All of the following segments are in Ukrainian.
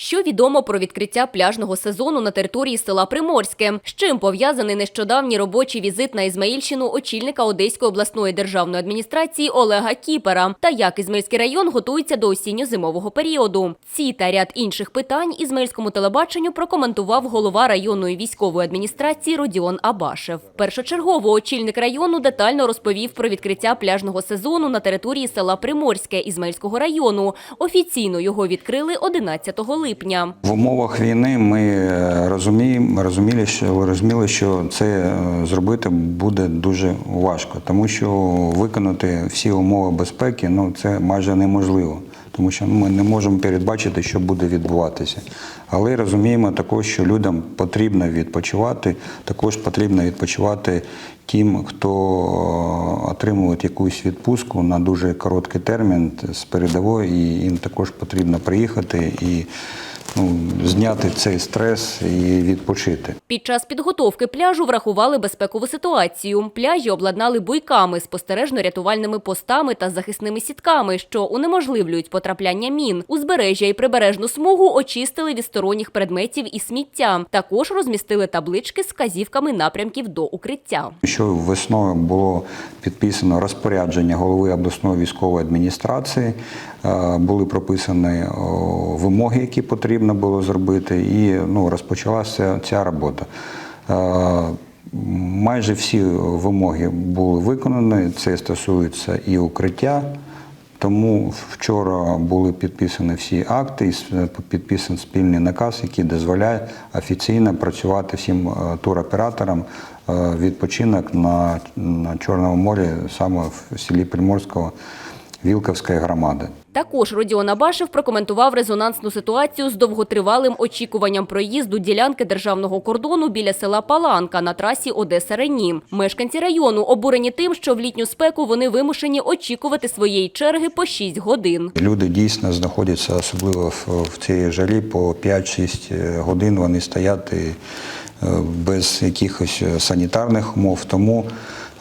Що відомо про відкриття пляжного сезону на території села Приморське? З чим пов'язаний нещодавній робочий візит на Ізмаїльщину очільника Одеської обласної державної адміністрації Олега Кіпера? Та як Ізмаїльський район готується до осінньо-зимового періоду? Ці та ряд інших питань Ізмаїльському телебаченню прокоментував голова районної військової адміністрації Родіон Абашев. Першочергово очільник району детально розповів про відкриття пляжного сезону на території села Приморське Ізмаїльського району. Офіційно його відкрили 11 липня. В умовах війни ми е, розуміємо, розуміли, що розуміли, що це е, зробити буде дуже важко, тому що виконати всі умови безпеки ну це майже неможливо, тому що ми не можемо передбачити, що буде відбуватися. Але розуміємо також, що людям потрібно відпочивати, також потрібно відпочивати тим, хто е, отримує якусь відпустку на дуже короткий термін з передової, і їм також потрібно приїхати і ну, зняти цей стрес і відпочити. Під час підготовки пляжу врахували безпекову ситуацію. Пляжі обладнали буйками, спостережно-рятувальними постами та захисними сітками, що унеможливлюють потрапляння мін. Узбережжя і прибережну смугу очистили від сторонніх предметів і сміття. Також розмістили таблички з вказівками напрямків до укриття. Що весною було підписано розпорядження голови обласної військової адміністрації, е, були прописані вимоги, які потрібно було зробити, і ну, розпочалася ця робота. Майже всі вимоги були виконані. Це стосується і укриття. Тому вчора були підписані всі акти, і підписаний спільний наказ, який дозволяє офіційно працювати всім е, туроператорам е, відпочинок на Чорному морі, саме в селі Приморського Вілковської громади. Також Родіон Абашев прокоментував резонансну ситуацію з довготривалим очікуванням проїзду ділянки державного кордону біля села Паланка на трасі Одеса-Рені. Мешканці району обурені тим, що в літню спеку вони вимушені очікувати своєї черги по 6 годин. Люди дійсно знаходяться, особливо в, цій жарі, по 5-6 годин вони стоять е, без якихось е, санітарних умов. Тому е,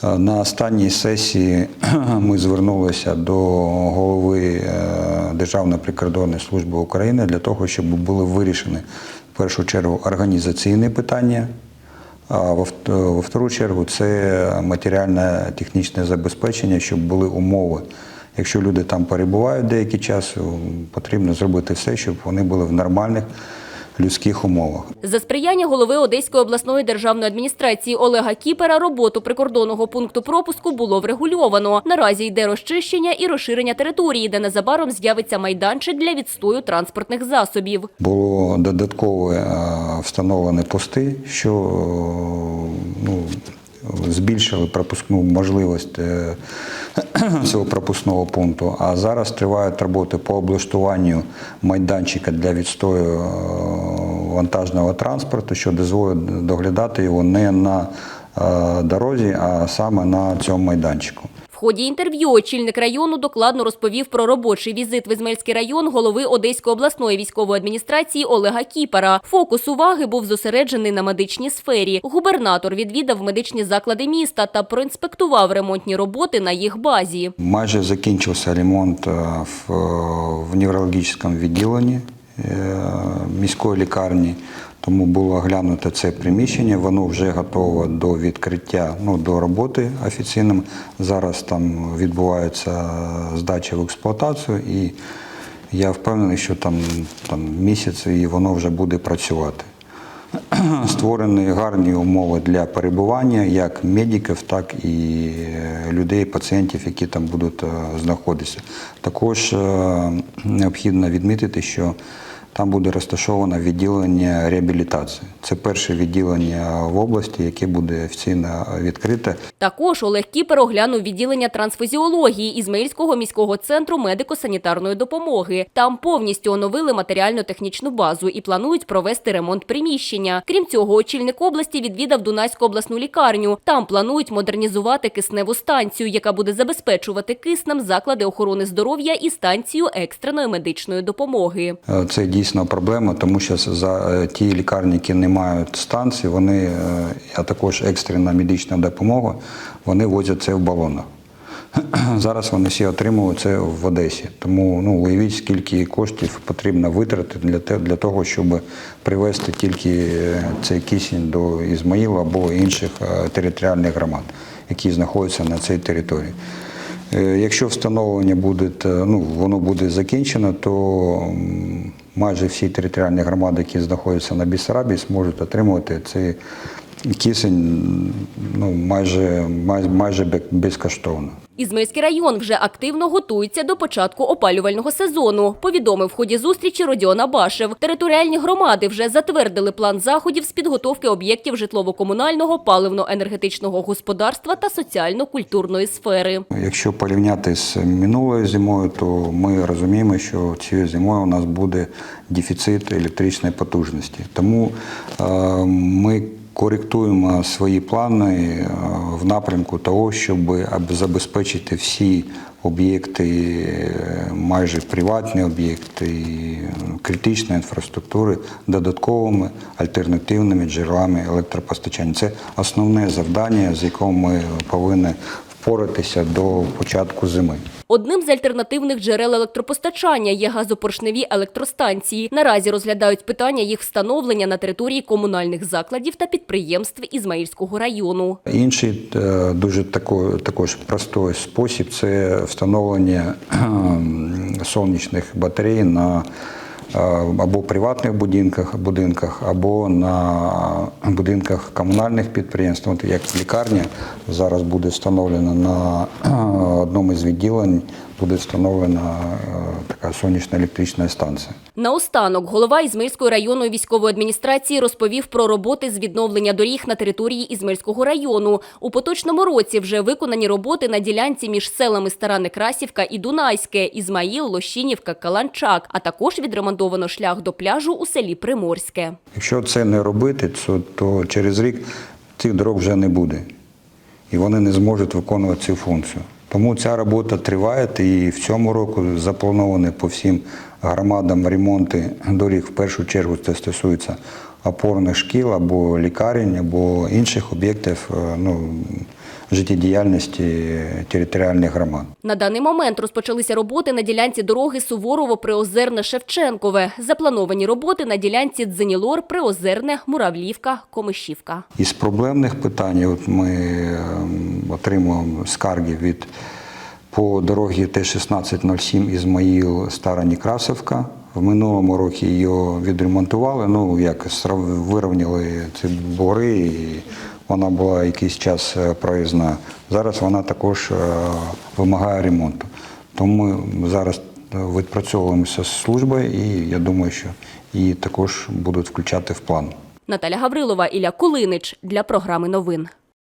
на останній сесії ми звернулися до голови е, Державної прикордонної служби України для того, щоб були вирішені в першу чергу організаційні питання. А во втору чергу це матеріальне технічне забезпечення, щоб були умови. Якщо люди там перебувають деякий час, потрібно зробити все, щоб вони були в нормальних людських умовах. За сприяння голови Одеської обласної державної адміністрації Олега Кіпера роботу прикордонного пункту пропуску було врегульовано. Наразі йде розчищення і розширення території, де незабаром з'явиться майданчик для відстою транспортних засобів. Було додатково встановлені пости, що ну, збільшили пропускну можливість е, цього пропускного пункту. А зараз тривають роботи по облаштуванню майданчика для відстою е, вантажного транспорту, що дозволить доглядати його не на е, дорозі, а саме на цьому майданчику. Ході інтерв'ю очільник району докладно розповів про робочий візит в Ізмельський район голови Одеської обласної військової адміністрації Олега Кіпера. Фокус уваги був зосереджений на медичній сфері. Губернатор відвідав медичні заклади міста та проінспектував ремонтні роботи на їх базі. Майже закінчився ремонт е, в, в неврологічному відділенні е, міської лікарні, тому було оглянуто це приміщення. Воно вже готове до відкриття, ну, до роботи офіційним. Зараз там відбувається здача в експлуатацію і я впевнений, що там, там місяць і воно вже буде працювати. Створені гарні умови для перебування як медиків, так і е, людей, пацієнтів, які там будуть е, знаходитися. Також е, необхідно відмітити, що там буде розташоване відділення реабілітації. Це перше відділення в області, яке буде офіційно відкрите. Також Олег Кіпер оглянув відділення трансфузіології Ізмаїльського міського центру медико-санітарної допомоги. Там повністю оновили матеріально-технічну базу і планують провести ремонт приміщення. Крім цього, очільник області відвідав Дунайську обласну лікарню. Там планують модернізувати кисневу станцію, яка буде забезпечувати киснем заклади охорони здоров'я і станцію екстреної медичної допомоги. Е, Це дійсно проблема, тому що за е, ті лікарні, які не мають станції, вони, е, а також екстрена медична допомога, вони возять це в балонах. Зараз вони всі отримують це в Одесі. Тому ну, уявіть, скільки коштів потрібно витратити для, для того, щоб привезти тільки е, цей кисень до Ізмаїла або інших територіальних громад, які знаходяться на цій території. Якщо встановлення буде, ну, воно буде закінчено, то майже всі територіальні громади, які знаходяться на Бісарабі, зможуть отримувати цей кисень ну, майже, майже безкоштовно. Ізмаїльський район вже активно готується до початку опалювального сезону. Повідомив в ході зустрічі Родіон Абашев. Територіальні громади вже затвердили план заходів з підготовки об'єктів житлово-комунального, паливно-енергетичного господарства та соціально-культурної сфери. Якщо порівняти з минулою зимою, то ми розуміємо, що цією зимою у нас буде дефіцит електричної потужності. Тому е, ми коректуємо свої плани е, в напрямку того, щоб забезпечити всі об'єкти, е, майже приватні об'єкти і критичної інфраструктури додатковими альтернативними джерелами електропостачання. Це основне завдання, з яким ми повинні впоратися до початку зими. Одним з альтернативних джерел електропостачання є газопоршневі електростанції. Наразі розглядають питання їх встановлення на території комунальних закладів та підприємств Ізмаїльського району. Інший е, дуже тако- також простий спосіб це встановлення сонячних батарей на е, або приватних будинках, будинках, або на будинках комунальних підприємств. От як лікарня зараз буде встановлена на е, одному із відділень, буде встановлена е, така сонячна електрична станція. Наостанок голова Ізмаїльської районної військової адміністрації розповів про роботи з відновлення доріг на території Ізмаїльського району. У поточному році вже виконані роботи на ділянці між селами Стара Некрасівка і Дунайське, Ізмаїл, Лощинівка, Каланчак, а також відремонтовано шлях до пляжу у селі Приморське. Якщо це не робити, то через рік цих дорог вже не буде. І вони не зможуть виконувати цю функцію. Тому ця робота триває, і в цьому року заплановані по всім громадам ремонти доріг. В першу чергу це стосується опорних шкіл або лікарень, або інших об'єктів е, ну, життєдіяльності територіальних громад. На даний момент розпочалися роботи на ділянці дороги Суворово-Приозерне-Шевченкове. Заплановані роботи на ділянці Дзенілор, Приозерне, Муравлівка, Комишівка. Із проблемних питань от ми ем, отримуємо скарги від по дорогі Т-1607 Ізмаїл Стара Некрасовка. В минулому році її відремонтували, ну як вирівняли ці бугри, і вона була якийсь час е, проїзна. Зараз вона також е, вимагає ремонту. Тому ми зараз е, відпрацьовуємося з службою, і я думаю, що її також будуть включати в план. Наталя Гаврилова, Ілля Кулинич для програми новин.